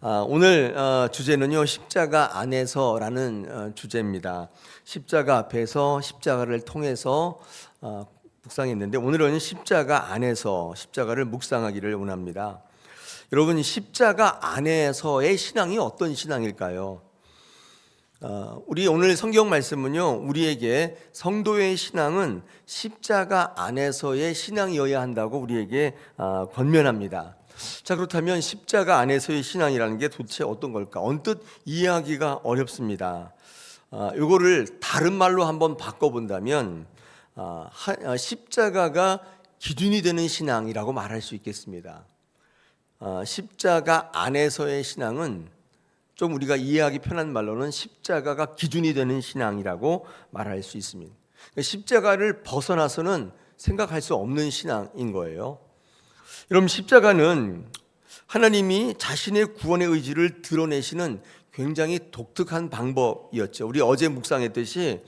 아, 오늘 어, 주제는요 십자가 안에서라는 어, 주제입니다. 십자가 앞에서 십자가를 통해서 어, 묵상했는데 오늘은 십자가 안에서 십자가를 묵상하기를 원합니다. 여러분 십자가 안에서의 신앙이 어떤 신앙일까요? 어, 우리 오늘 성경 말씀은요 우리에게 성도의 신앙은 십자가 안에서의 신앙이어야 한다고 우리에게 아, 권면합니다. 자 그렇다면 십자가 안에서의 신앙이라는 게 도대체 어떤 걸까? 언뜻 이해하기가 어렵습니다. 아, 이거를 다른 말로 한번 바꿔본다면 아, 하- 아, 십자가가 기준이 되는 신앙이라고 말할 수 있겠습니다. 아, 십자가 안에서의 신앙은 좀 우리가 이해하기 편한 말로는 십자가가 기준이 되는 신앙이라고 말할 수 있습니다. 그러니까 십자가를 벗어나서는 생각할 수 없는 신앙인 거예요. 여러분 십자가는 하나님이 자신의 구원의 의지를 드러내시는 굉장히 독특한 방법이었죠. 우리 어제 묵상했듯이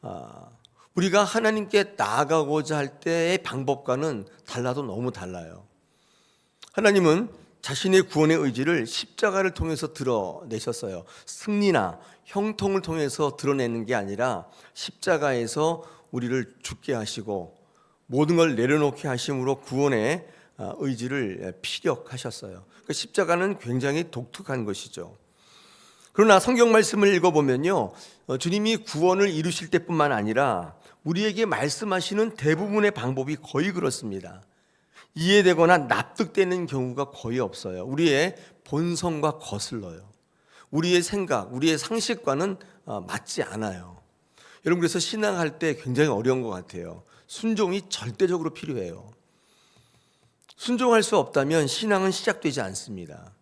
아, 우리가 하나님께 나아가고자 할 때의 방법과는 달라도 너무 달라요. 하나님은 자신의 구원의 의지를 십자가를 통해서 드러내셨어요. 승리나 형통을 통해서 드러내는 게 아니라 십자가에서 우리를 죽게 하시고 모든 걸 내려놓게 하심으로 구원의 아, 의지를 피력하셨어요. 그 십자가는 굉장히 독특한 것이죠. 그러나 성경 말씀을 읽어보면요, 어, 주님이 구원을 이루실 때뿐만 아니라 우리에게 말씀하시는 대부분의 방법이 거의 그렇습니다. 이해되거나 납득되는 경우가 거의 없어요. 우리의 본성과 거슬러요. 우리의 생각, 우리의 상식과는 어, 맞지 않아요. 여러분 그래서 신앙할 때 굉장히 어려운 것 같아요. 순종이 절대적으로 필요해요. 순종할 수 없다면 신앙은 시작되지 않습니다.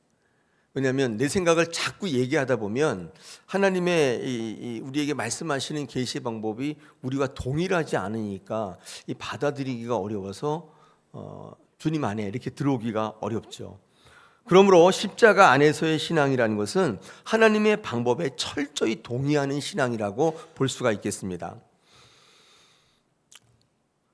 왜냐하면 내 생각을 자꾸 얘기하다 보면 하나님의 이, 이 우리에게 말씀하시는 계시 방법이 우리가 동일하지 않으니까 이 받아들이기가 어려워서 어, 주님 안에 이렇게 들어오기가 어렵죠. 그러므로 십자가 안에서의 신앙이라는 것은 하나님의 방법에 철저히 동의하는 신앙이라고 볼 수가 있겠습니다.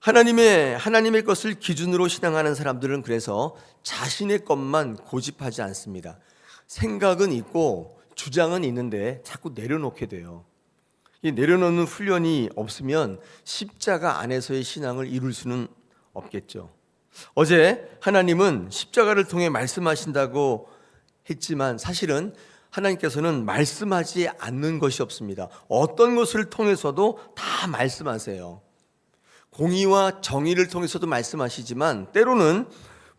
하나님의 하나님의 것을 기준으로 신앙하는 사람들은 그래서 자신의 것만 고집하지 않습니다. 생각은 있고 주장은 있는데 자꾸 내려놓게 돼요. 이 내려놓는 훈련이 없으면 십자가 안에서의 신앙을 이룰 수는 없겠죠. 어제 하나님은 십자가를 통해 말씀하신다고 했지만 사실은 하나님께서는 말씀하지 않는 것이 없습니다. 어떤 것을 통해서도 다 말씀하세요. 공의와 정의를 통해서도 말씀하시지만 때로는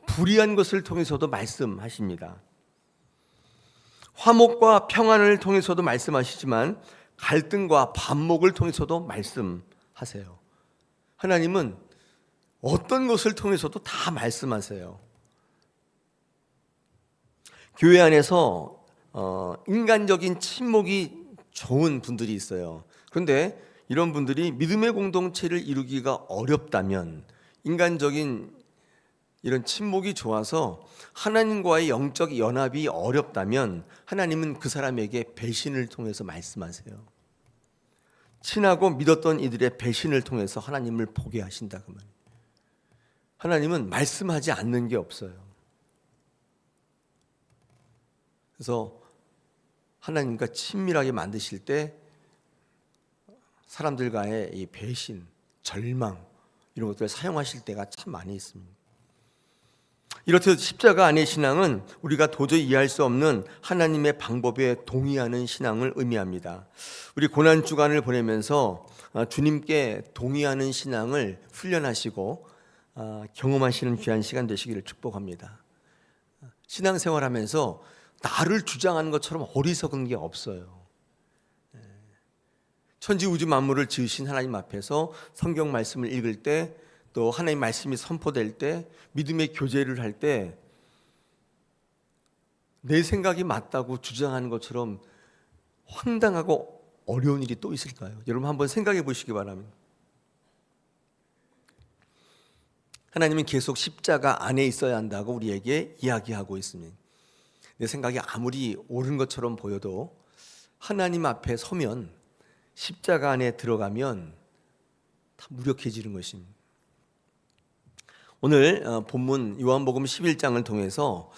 불의한 것을 통해서도 말씀하십니다. 화목과 평안을 통해서도 말씀하시지만 갈등과 반목을 통해서도 말씀하세요. 하나님은 어떤 것을 통해서도 다 말씀하세요. 교회 안에서 어, 인간적인 침묵이 좋은 분들이 있어요. 그런데 이런 분들이 믿음의 공동체를 이루기가 어렵다면 인간적인 이런 침묵이 좋아서 하나님과의 영적 연합이 어렵다면 하나님은 그 사람에게 배신을 통해서 말씀하세요. 친하고 믿었던 이들의 배신을 통해서 하나님을 보게 하신다 그 말이에요. 하나님은 말씀하지 않는 게 없어요. 그래서 하나님과 친밀하게 만드실 때 사람들과의 이 배신, 절망 이런 것들을 사용하실 때가 참 많이 있습니다. 이렇듯 십자가 안의 신앙은 우리가 도저히 이해할 수 없는 하나님의 방법에 동의하는 신앙을 의미합니다. 우리 고난 주간을 보내면서 어, 주님께 동의하는 신앙을 훈련하시고 어, 경험하시는 귀한 시간 되시기를 축복합니다. 신앙생활하면서 나를 주장하는 것처럼 어리석은 게 없어요. 천지 우주 만물을 지으신 하나님 앞에서 성경 말씀을 읽을 때 또 하나님 말씀이 선포될 때 믿음의 교제를 할 때 내 생각이 맞다고 주장하는 것처럼 황당하고 어려운 일이 또 있을까요? 여러분 한번 생각해 보시기 바랍니다. 하나님은 계속 십자가 안에 있어야 한다고 우리에게 이야기하고 있습니다. 내 생각이 아무리 옳은 것처럼 보여도 하나님 앞에 서면 십자가 안에 들어가면 다 무력해지는 것입니다. 오늘 어, 본문 요한복음 11장을 통해서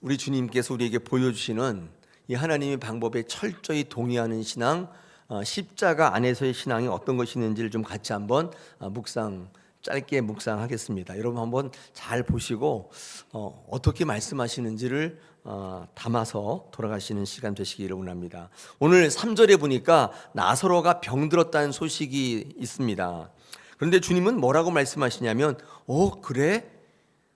우리 주님께서 우리에게 보여주시는 이 하나님의 방법에 철저히 동의하는 신앙, 어, 십자가 안에서의 신앙이 어떤 것이 있는지를 좀 같이 한번 어, 묵상 짧게 묵상하겠습니다. 여러분 한번 잘 보시고 어, 어떻게 말씀하시는지를 어, 담아서 돌아가시는 시간 되시기를 원합니다. 오늘 3절에 보니까 나사로가 병들었다는 소식이 있습니다. 그런데 주님은 뭐라고 말씀하시냐면 어 그래?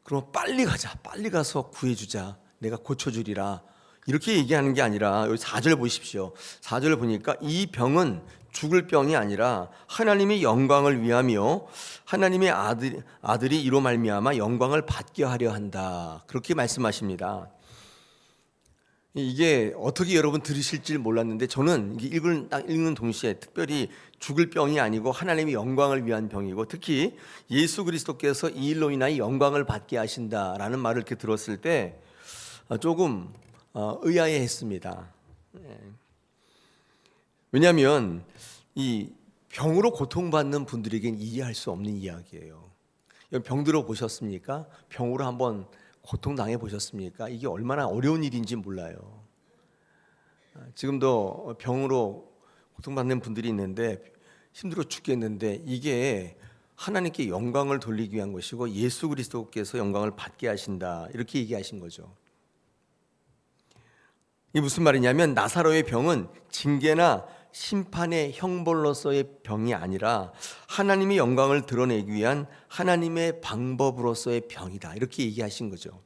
그럼 빨리 가자. 빨리 가서 구해주자. 내가 고쳐주리라. 이렇게 얘기하는 게 아니라 여기 4절 보십시오. 4절 보니까 이 병은 죽을 병이 아니라 하나님의 영광을 위하며 하나님의 아들, 아들이 이로 말미암아 영광을 받게 하려 한다. 그렇게 말씀하십니다. 이게 어떻게 여러분 들으실지 몰랐는데 저는 읽은 딱 읽는 동시에 특별히 죽을 병이 아니고 하나님의 영광을 위한 병이고 특히 예수 그리스도께서 이 일로 인하여 영광을 받게 하신다라는 말을 이렇게 들었을 때 어, 조금 어, 의아해했습니다. 예. 왜냐하면 이 병으로 고통받는 분들에겐 이해할 수 없는 이야기예요. 병 들어 보셨습니까? 병으로 한번 고통 당해 보셨습니까? 이게 얼마나 어려운 일인지 몰라요. 아, 지금도 병으로 고통받는 분들이 있는데 힘들어 죽겠는데 이게 하나님께 영광을 돌리기 위한 것이고 예수 그리스도께서 영광을 받게 하신다 이렇게 얘기하신 거죠. 이 무슨 말이냐면 나사로의 병은 징계나 심판의 형벌로서의 병이 아니라 하나님의 영광을 드러내기 위한 하나님의 방법으로서의 병이다. 이렇게 얘기하신 거죠.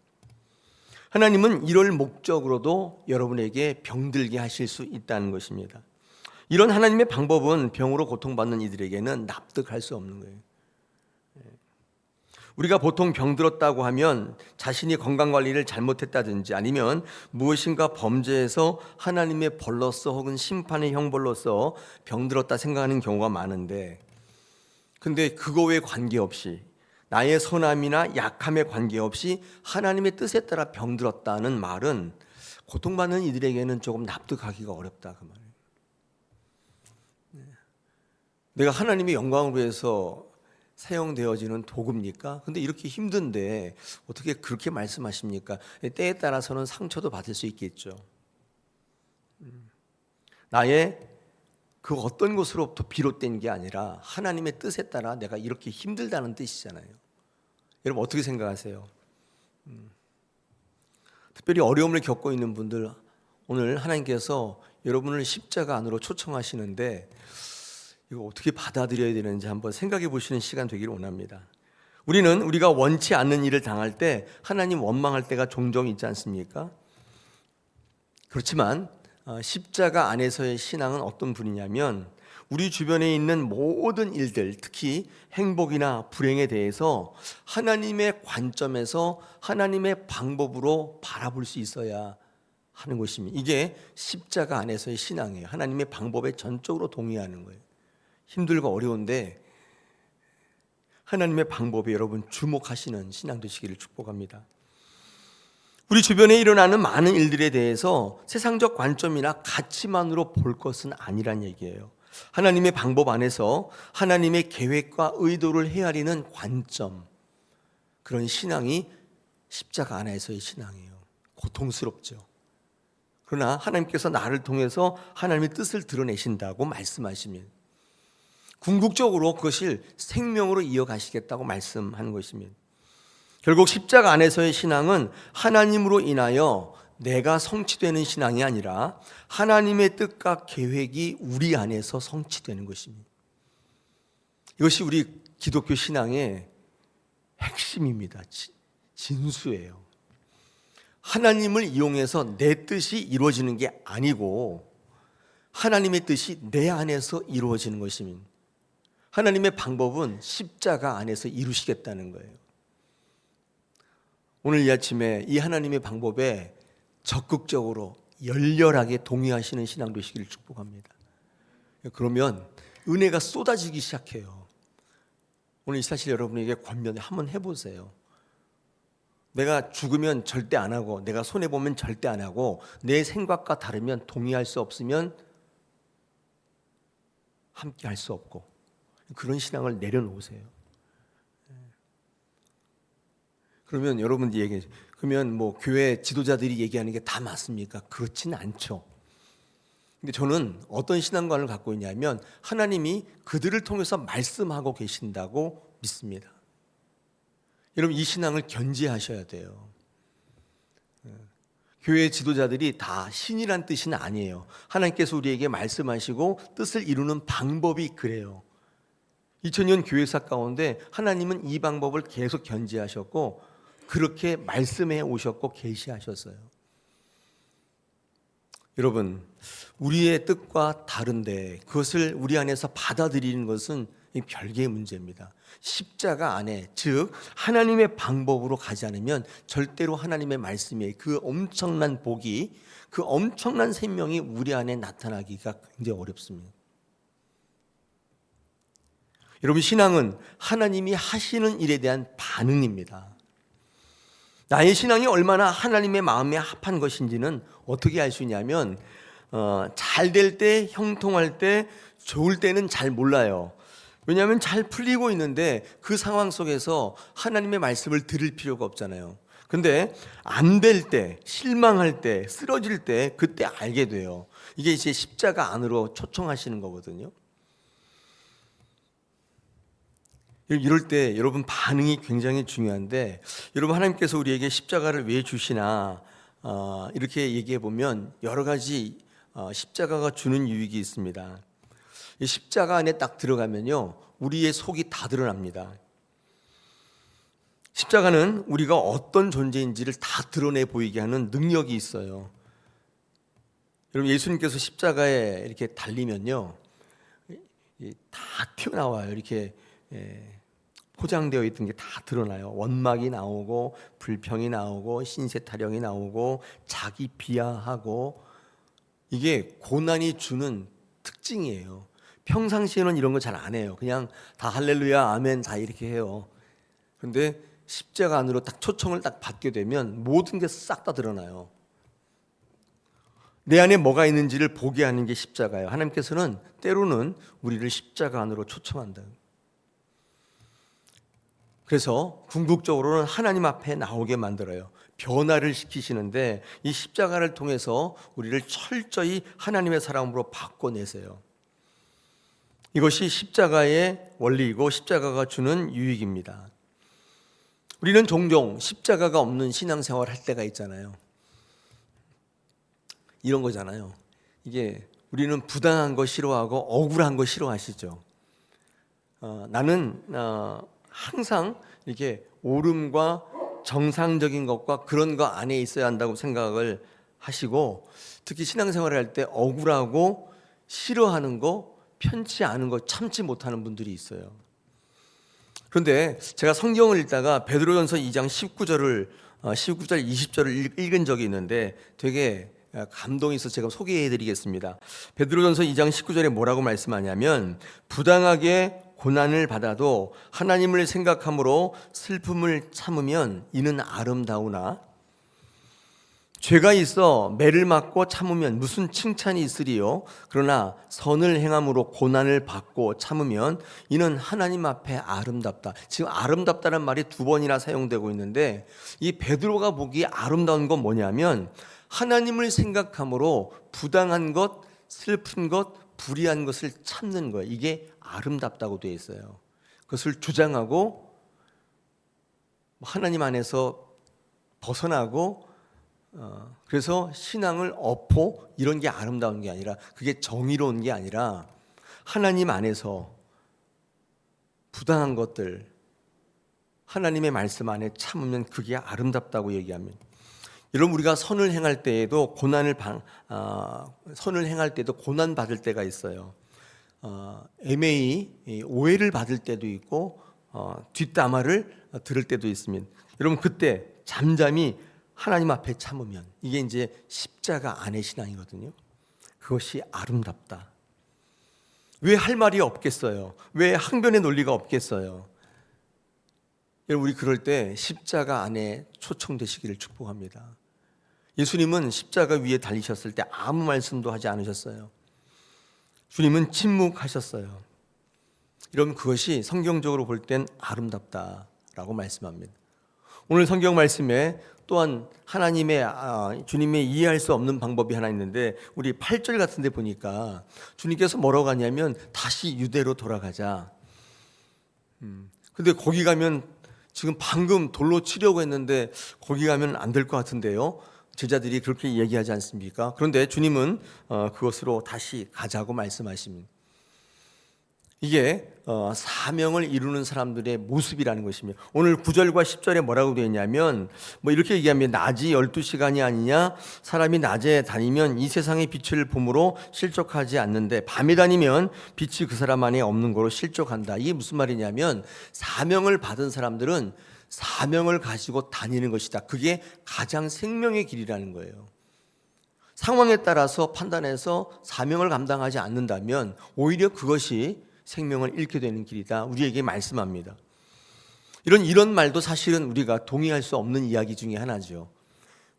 하나님은 이럴 목적으로도 여러분에게 병들게 하실 수 있다는 것입니다. 이런 하나님의 방법은 병으로 고통받는 이들에게는 납득할 수 없는 거예요. 우리가 보통 병들었다고 하면 자신이 건강 관리를 잘못했다든지 아니면 무엇인가 범죄해서 하나님의 벌로서 혹은 심판의 형벌로서 병들었다 생각하는 경우가 많은데 근데 그거 에 관계없이 나의 선함이나 약함에 관계없이 하나님의 뜻에 따라 병들었다는 말은 고통받는 이들에게는 조금 납득하기가 어렵다 그 말이에요. 네. 내가 하나님의 영광을 위해서 사용되어지는 도구입니까? 근데 이렇게 힘든데 어떻게 그렇게 말씀하십니까? 때에 따라서는 상처도 받을 수 있겠죠. 음. 나의 그 어떤 것으로부터 비롯된 게 아니라 하나님의 뜻에 따라 내가 이렇게 힘들다는 뜻이잖아요. 여러분 어떻게 생각하세요? 음. 특별히 어려움을 겪고 있는 분들 오늘 하나님께서 여러분을 십자가 안으로 초청하시는데 이거 어떻게 받아들여야 되는지 한번 생각해 보시는 시간 되기를 원합니다. 우리는 우리가 원치 않는 일을 당할 때 하나님 원망할 때가 종종 있지 않습니까? 그렇지만 어, 십자가 안에서의 신앙은 어떤 분이냐면 우리 주변에 있는 모든 일들, 특히 행복이나 불행에 대해서 하나님의 관점에서 하나님의 방법으로 바라볼 수 있어야 하는 것입니다. 이게 십자가 안에서의 신앙이에요. 하나님의 방법에 전적으로 동의하는 거예요. 힘들고 어려운데 하나님의 방법에 여러분 주목하시는 신앙 되시기를 축복합니다. 우리 주변에 일어나는 많은 일들에 대해서 세상적 관점이나 가치만으로 볼 것은 아니란 얘기예요. 하나님의 방법 안에서 하나님의 계획과 의도를 헤아리는 관점, 그런 신앙이 십자가 안에서의 신앙이에요. 고통스럽죠. 그러나 하나님께서 나를 통해서 하나님의 뜻을 드러내신다고 말씀하시면 궁극적으로 그것을 생명으로 이어가시겠다고 말씀하는 것입니다. 결국 십자가 안에서의 신앙은 하나님으로 인하여 내가 성취되는 신앙이 아니라 하나님의 뜻과 계획이 우리 안에서 성취되는 것입니다. 이것이 우리 기독교 신앙의 핵심입니다. 진수예요. 하나님을 이용해서 내 뜻이 이루어지는 게 아니고 하나님의 뜻이 내 안에서 이루어지는 것입니다. 하나님의 방법은 십자가 안에서 이루시겠다는 거예요. 오늘 이 아침에 이 하나님의 방법에 적극적으로 열렬하게 동의하시는 신앙 되시기를 축복합니다. 그러면 은혜가 쏟아지기 시작해요. 오늘 사실 여러분에게 권면 한번 해보세요. 내가 죽으면 절대 안 하고, 내가 손해 보면 절대 안 하고, 내 생각과 다르면 동의할 수 없으면 함께 할 수 없고, 그런 신앙을 내려놓으세요. 그러면 여러분들이 얘기해 그러면 뭐 교회 지도자들이 얘기하는 게 다 맞습니까? 그렇지는 않죠. 근데 저는 어떤 신앙관을 갖고 있냐면 하나님이 그들을 통해서 말씀하고 계신다고 믿습니다. 여러분 이 신앙을 견지하셔야 돼요. 예. 교회 지도자들이 다 신이란 뜻은 아니에요. 하나님께서 우리에게 말씀하시고 뜻을 이루는 방법이 그래요. 2000년 교회사 가운데 하나님은 이 방법을 계속 견지하셨고 그렇게 말씀해 오셨고 계시하셨어요. 여러분, 우리의 뜻과 다른데 그것을 우리 안에서 받아들이는 것은 이 별개의 문제입니다. 십자가 안에 즉 하나님의 방법으로 가지 않으면 절대로 하나님의 말씀에 그 엄청난 복이 그 엄청난 생명이 우리 안에 나타나기가 굉장히 어렵습니다. 여러분 신앙은 하나님이 하시는 일에 대한 반응입니다. 나의 신앙이 얼마나 하나님의 마음에 합한 것인지는 어떻게 알 수 있냐면 어, 잘 될 때, 형통할 때, 좋을 때는 잘 몰라요. 왜냐하면 잘 풀리고 있는데 그 상황 속에서 하나님의 말씀을 들을 필요가 없잖아요. 근데 안 될 때, 실망할 때, 쓰러질 때 그때 알게 돼요. 이게 이제 십자가 안으로 초청하시는 거거든요. 이럴 때 여러분 반응이 굉장히 중요한데 여러분 하나님께서 우리에게 십자가를 왜 주시나 어, 이렇게 얘기해 보면 여러 가지 어, 십자가가 주는 유익이 있습니다. 이 십자가 안에 딱 들어가면요 우리의 속이 다 드러납니다. 십자가는 우리가 어떤 존재인지를 다 드러내 보이게 하는 능력이 있어요. 여러분 예수님께서 십자가에 이렇게 달리면요 다 튀어나와요. 이렇게 예, 포장되어 있던 게 다 드러나요. 원막이 나오고 불평이 나오고 신세 타령이 나오고 자기 비하하고 이게 고난이 주는 특징이에요. 평상시에는 이런 거 잘 안 해요. 그냥 다 할렐루야 아멘 다 이렇게 해요. 근데 십자가 안으로 딱 초청을 딱 받게 되면 모든 게 싹 다 드러나요. 내 안에 뭐가 있는지를 보게 하는 게 십자가예요. 하나님께서는 때로는 우리를 십자가 안으로 초청한다. 그래서 궁극적으로는 하나님 앞에 나오게 만들어요. 변화를 시키시는데 이 십자가를 통해서 우리를 철저히 하나님의 사람으로 바꿔내세요. 이것이 십자가의 원리이고 십자가가 주는 유익입니다. 우리는 종종 십자가가 없는 신앙생활 할 때가 있잖아요. 이런 거잖아요. 이게 우리는 부당한 거 싫어하고 억울한 거 싫어하시죠. 어, 나는 어, 항상 이렇게 옳음과 정상적인 것과 그런 거 안에 있어야 한다고 생각을 하시고 특히 신앙생활을 할 때 억울하고 싫어하는 거 편치 않은 거 참지 못하는 분들이 있어요. 그런데 제가 성경을 읽다가 베드로전서 2장 19절을 19절 20절을 읽은 적이 있는데 되게 감동이 있어서 제가 소개해 드리겠습니다. 베드로전서 2장 19절에 뭐라고 말씀하냐면 부당하게 고난을 받아도 하나님을 생각함으로 슬픔을 참으면 이는 아름다우나 죄가 있어 매를 맞고 참으면 무슨 칭찬이 있으리요 그러나 선을 행함으로 고난을 받고 참으면 이는 하나님 앞에 아름답다. 지금 아름답다는 말이 두 번이나 사용되고 있는데 이 베드로가 보기 아름다운 건 뭐냐면 하나님을 생각함으로 부당한 것, 슬픈 것, 불의한 것을 참는 거예요. 이게 아름답다고 되어 있어요. 그것을 주장하고 하나님 안에서 벗어나고 어, 그래서 신앙을 업고 이런 게 아름다운 게 아니라 그게 정의로운 게 아니라 하나님 안에서 부당한 것들 하나님의 말씀 안에 참으면 그게 아름답다고 얘기하면 여러분 우리가 선을 행할 때에도 고난을 방, 어, 선을 행할 때도 고난 받을 때가 있어요. 어, 애매히 오해를 받을 때도 있고 어, 뒷담화를 들을 때도 있습니다. 여러분 그때 잠잠히 하나님 앞에 참으면 이게 이제 십자가 안의 신앙이거든요. 그것이 아름답다. 왜 할 말이 없겠어요? 왜 항변의 논리가 없겠어요? 여러분 우리 그럴 때 십자가 안에 초청되시기를 축복합니다. 예수님은 십자가 위에 달리셨을 때 아무 말씀도 하지 않으셨어요. 주님은 침묵하셨어요. 이러면 그것이 성경적으로 볼 땐 아름답다라고 말씀합니다. 오늘 성경 말씀에 또한 하나님의 아, 주님의 이해할 수 없는 방법이 하나 있는데 우리 8절 같은 데 보니까 주님께서 뭐라고 하냐면 다시 유대로 돌아가자. 음. 근데 거기 가면 지금 방금 돌로 치려고 했는데 거기 가면 안 될 것 같은데요. 제자들이 그렇게 얘기하지 않습니까? 그런데 주님은 어, 그것으로 다시 가자고 말씀하십니다. 이게 어, 사명을 이루는 사람들의 모습이라는 것입니다. 오늘 9절과 10절에 뭐라고 되어 있냐면 뭐 이렇게 얘기하면 낮이 12시간이 아니냐 사람이 낮에 다니면 이 세상의 빛을 봄으로 실족하지 않는데 밤에 다니면 빛이 그 사람 안에 없는 거로 실족한다. 이게 무슨 말이냐면 사명을 받은 사람들은 사명을 가지고 다니는 것이다. 그게 가장 생명의 길이라는 거예요. 상황에 따라서 판단해서 사명을 감당하지 않는다면 오히려 그것이 생명을 잃게 되는 길이다. 우리에게 말씀합니다. 이런 이런 말도 사실은 우리가 동의할 수 없는 이야기 중에 하나죠.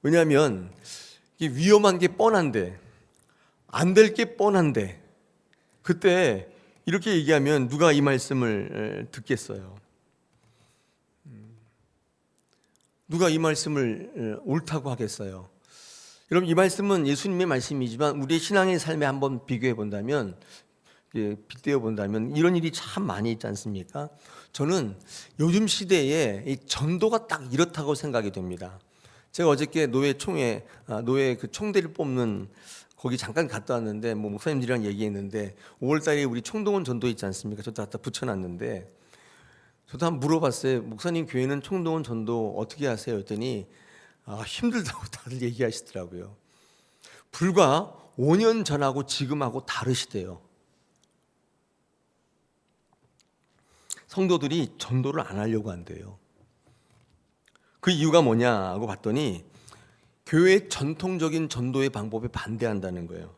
왜냐하면 위험한 게 뻔한데 안 될 게 뻔한데 그때 이렇게 얘기하면 누가 이 말씀을 듣겠어요? 음. 누가 이 말씀을 옳다고 하겠어요? 여러분 이 말씀은 예수님의 말씀이지만 우리의 신앙의 삶에 한번 비교해 본다면 예, 빗대어 본다면 이런 일이 참 많이 있지 않습니까? 저는 요즘 시대에 이 전도가 딱 이렇다고 생각이 됩니다. 제가 어저께 노예 총회 아, 노예 그 총대를 뽑는 거기 잠깐 갔다 왔는데 뭐 목사님들이랑 얘기했는데 5월 달에 우리 총동원 전도 있지 않습니까? 저도 갖다 붙여놨는데 저도 한번 물어봤어요. 목사님 교회는 총동원 전도 어떻게 하세요? 했더니 아, 힘들다고 다들 얘기하시더라고요. 불과 5년 전하고 지금하고 다르시대요. 성도들이 전도를 안 하려고 한대요. 그 이유가 뭐냐고 봤더니 교회 전통적인 전도의 방법에 반대한다는 거예요.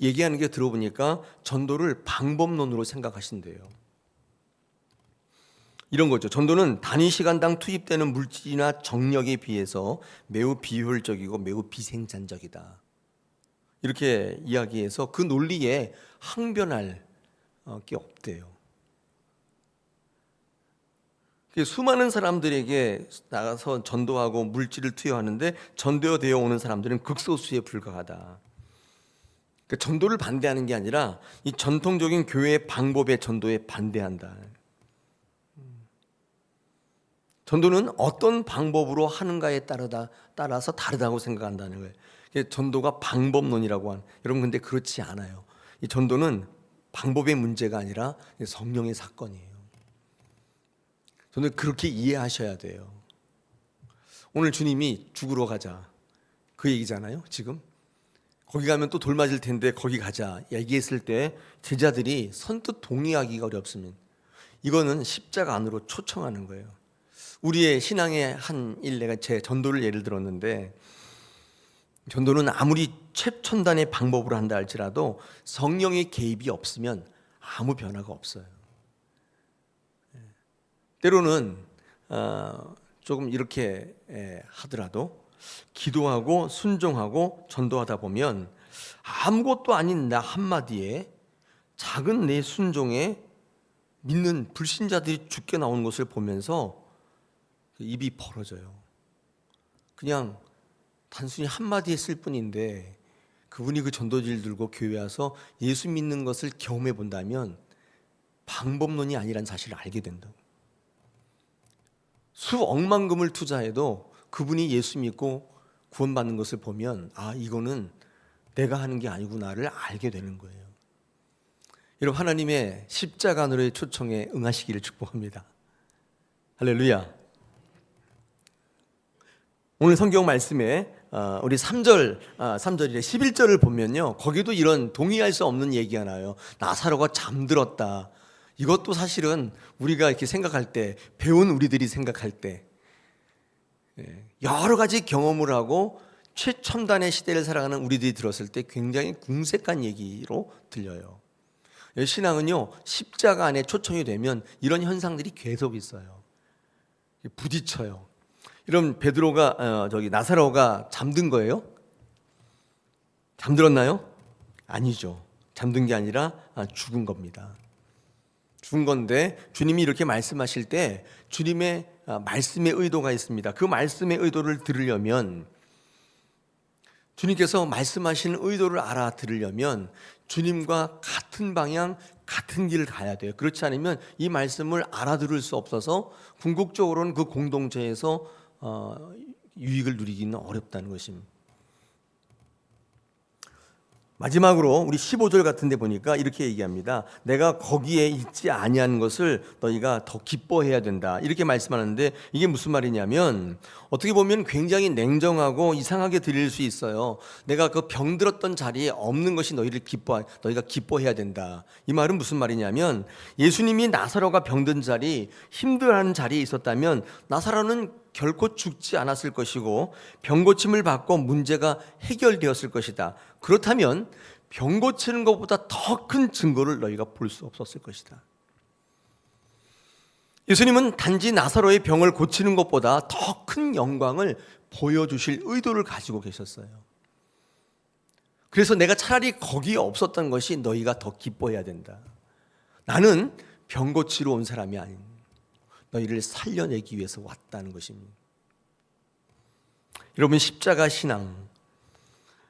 얘기하는 게 들어보니까 전도를 방법론으로 생각하신대요. 이런 거죠. 전도는 단위 시간당 투입되는 물질이나 정력에 비해서 매우 비효율적이고 매우 비생산적이다. 이렇게 이야기해서 그 논리에 항변할 어, 게 없대요. 수많은 사람들에게 나가서 전도하고 물질을 투여하는데 전도되어 오는 사람들은 극소수에 불과하다. 그러니까 전도를 반대하는 게 아니라 이 전통적인 교회의 방법의 전도에 반대한다. 전도는 어떤 방법으로 하는가에 따르다 따라서 다르다고 생각한다는 거예요. 전도가 방법론이라고 한 여러분 근데 그렇지 않아요. 이 전도는 방법의 문제가 아니라 성령의 사건이에요. 저는 그렇게 이해하셔야 돼요. 오늘 주님이 죽으러 가자. 그 얘기잖아요, 지금. 거기 가면 또 돌 맞을 텐데 거기 가자. 얘기했을 때 제자들이 선뜻 동의하기가 어렵습니다. 이거는 십자가 안으로 초청하는 거예요. 우리의 신앙의 한 일례가 제 전도를 예를 들었는데 전도는 아무리 최첨단의 방법으로 한다 할지라도 성령의 개입이 없으면 아무 변화가 없어요. 때로는 어, 조금 이렇게 하더라도 기도하고 순종하고 전도하다 보면 아무것도 아닌 나 한마디에 작은 내 순종에 믿는 불신자들이 죽게 나오는 것을 보면서 그 입이 벌어져요. 그냥 단순히 한마디 했을 뿐인데 그분이 그 전도지를 들고 교회 와서 예수 믿는 것을 경험해 본다면 방법론이 아니란 사실을 알게 된다고. 수억만금을 투자해도 그분이 예수 믿고 구원받는 것을 보면 아 이거는 내가 하는 게 아니구나를 알게 되는 거예요. 여러분 하나님의 십자가노의 초청에 응하시기를 축복합니다. 할렐루야. 오늘 성경 말씀에 어, 우리 3절, 3절에 11절을 보면요. 거기도 이런 동의할 수 없는 얘기가 나요. 나사로가 잠들었다. 이것도 사실은 우리가 이렇게 생각할 때 배운 우리들이 생각할 때 예, 여러 가지 경험을 하고 최첨단의 시대를 살아가는 우리들이 들었을 때 굉장히 궁색한 얘기로 들려요. 예, 신앙은요 십자가 안에 초청이 되면 이런 현상들이 계속 있어요. 부딪혀요. 이런 베드로가 어, 저기 나사로가 잠든 거예요? 잠들었나요? 아니죠. 잠든 게 아니라 아, 죽은 겁니다. 준 건데 주님이 이렇게 말씀하실 때 주님의 아, 말씀의 의도가 있습니다. 그 말씀의 의도를 들으려면 주님께서 말씀하시는 의도를 알아 들으려면 주님과 같은 방향, 같은 길을 가야 돼요. 그렇지 않으면 이 말씀을 알아들을 수 없어서 궁극적으로는 그 공동체에서 어, 유익을 누리기는 어렵다는 것입니다. 마지막으로 우리 15절 같은 데 보니까 이렇게 얘기합니다. 내가 거기에 있지 아니한 것을 너희가 더 기뻐해야 된다. 이렇게 말씀하는데 이게 무슨 말이냐면 어떻게 보면 굉장히 냉정하고 이상하게 들릴 수 있어요. 내가 그 병들었던 자리에 없는 것이 너희를 기뻐 너희가 기뻐해야 된다. 이 말은 무슨 말이냐면 예수님이 나사로가 병든 자리, 힘들어하는 자리에 있었다면 나사로는 결코 죽지 않았을 것이고 병 고침을 받고 문제가 해결되었을 것이다. 그렇다면 병 고치는 것보다 더 큰 증거를 너희가 볼 수 없었을 것이다. 예수님은 단지 나사로의 병을 고치는 것보다 더 큰 영광을 보여주실 의도를 가지고 계셨어요. 그래서 내가 차라리 거기에 없었던 것이 너희가 더 기뻐해야 된다. 나는 병 고치러 온 사람이 아닌 너희를 살려내기 위해서 왔다는 것입니다. 여러분 십자가 신앙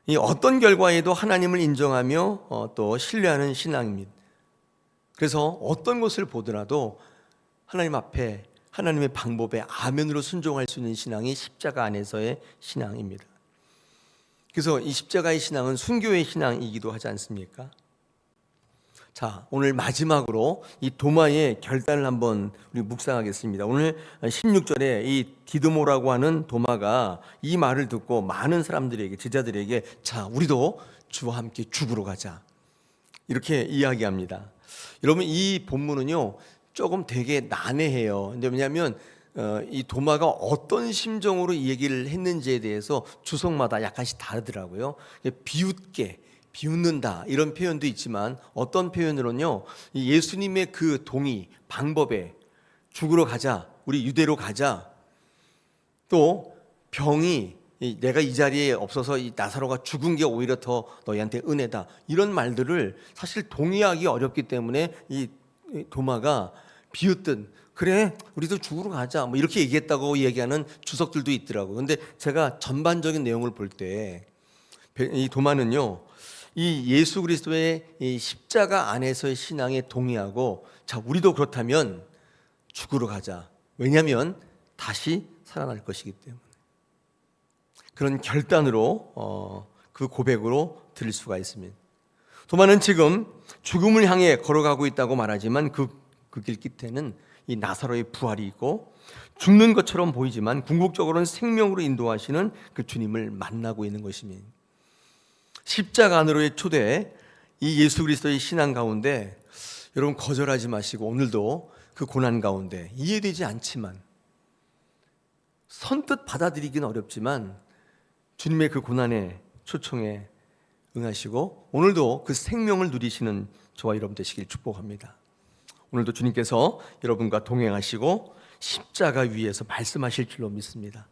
이 어떤 결과에도 하나님을 인정하며 어, 또 신뢰하는 신앙입니다. 그래서 어떤 것을 보더라도 하나님 앞에 하나님의 방법에 아멘으로 순종할 수 있는 신앙이 십자가 안에서의 신앙입니다. 그래서 이 십자가의 신앙은 순교의 신앙이기도 하지 않습니까? 자, 오늘 마지막으로 이 도마의 결단을 한번 우리 묵상하겠습니다. 오늘 16절에 이 디드모라고 하는 도마가 이 말을 듣고 많은 사람들에게 제자들에게 자, 우리도 주와 함께 죽으러 가자. 이렇게 이야기합니다. 여러분 이 본문은요. 조금 되게 난해해요. 왜냐하면 어, 이 도마가 어떤 심정으로 이 얘기를 했는지에 대해서 주석마다 약간씩 다르더라고요. 비웃게 비웃는다 이런 표현도 있지만 어떤 표현으로는요 이 예수님의 그 동의 방법에 죽으러 가자 우리 유대로 가자 또 병이 이 내가 이 자리에 없어서 이 나사로가 죽은 게 오히려 더 너희한테 은혜다 이런 말들을 사실 동의하기 어렵기 때문에 이 도마가 비웃든 그래 우리도 죽으러 가자 뭐 이렇게 얘기했다고 얘기하는 주석들도 있더라고요. 근데 제가 전반적인 내용을 볼 때 이 도마는요 이 예수 그리스도의 이 십자가 안에서의 신앙에 동의하고 자 우리도 그렇다면 죽으러 가자. 왜냐하면 다시 살아날 것이기 때문에 그런 결단으로 어, 그 고백으로 들을 수가 있습니다. 도마는 지금 죽음을 향해 걸어가고 있다고 말하지만 그 그 길 끝에는 이 나사로의 부활이 있고 죽는 것처럼 보이지만 궁극적으로는 생명으로 인도하시는 그 주님을 만나고 있는 것입니다. 십자가 안으로의 초대 이 예수 그리스도의 신앙 가운데 여러분 거절하지 마시고 오늘도 그 고난 가운데 이해되지 않지만 선뜻 받아들이기는 어렵지만 주님의 그 고난의 초청에 응하시고 오늘도 그 생명을 누리시는 저와 여러분 되시길 축복합니다. 오늘도 주님께서 여러분과 동행하시고 십자가 위에서 말씀하실 줄로 믿습니다.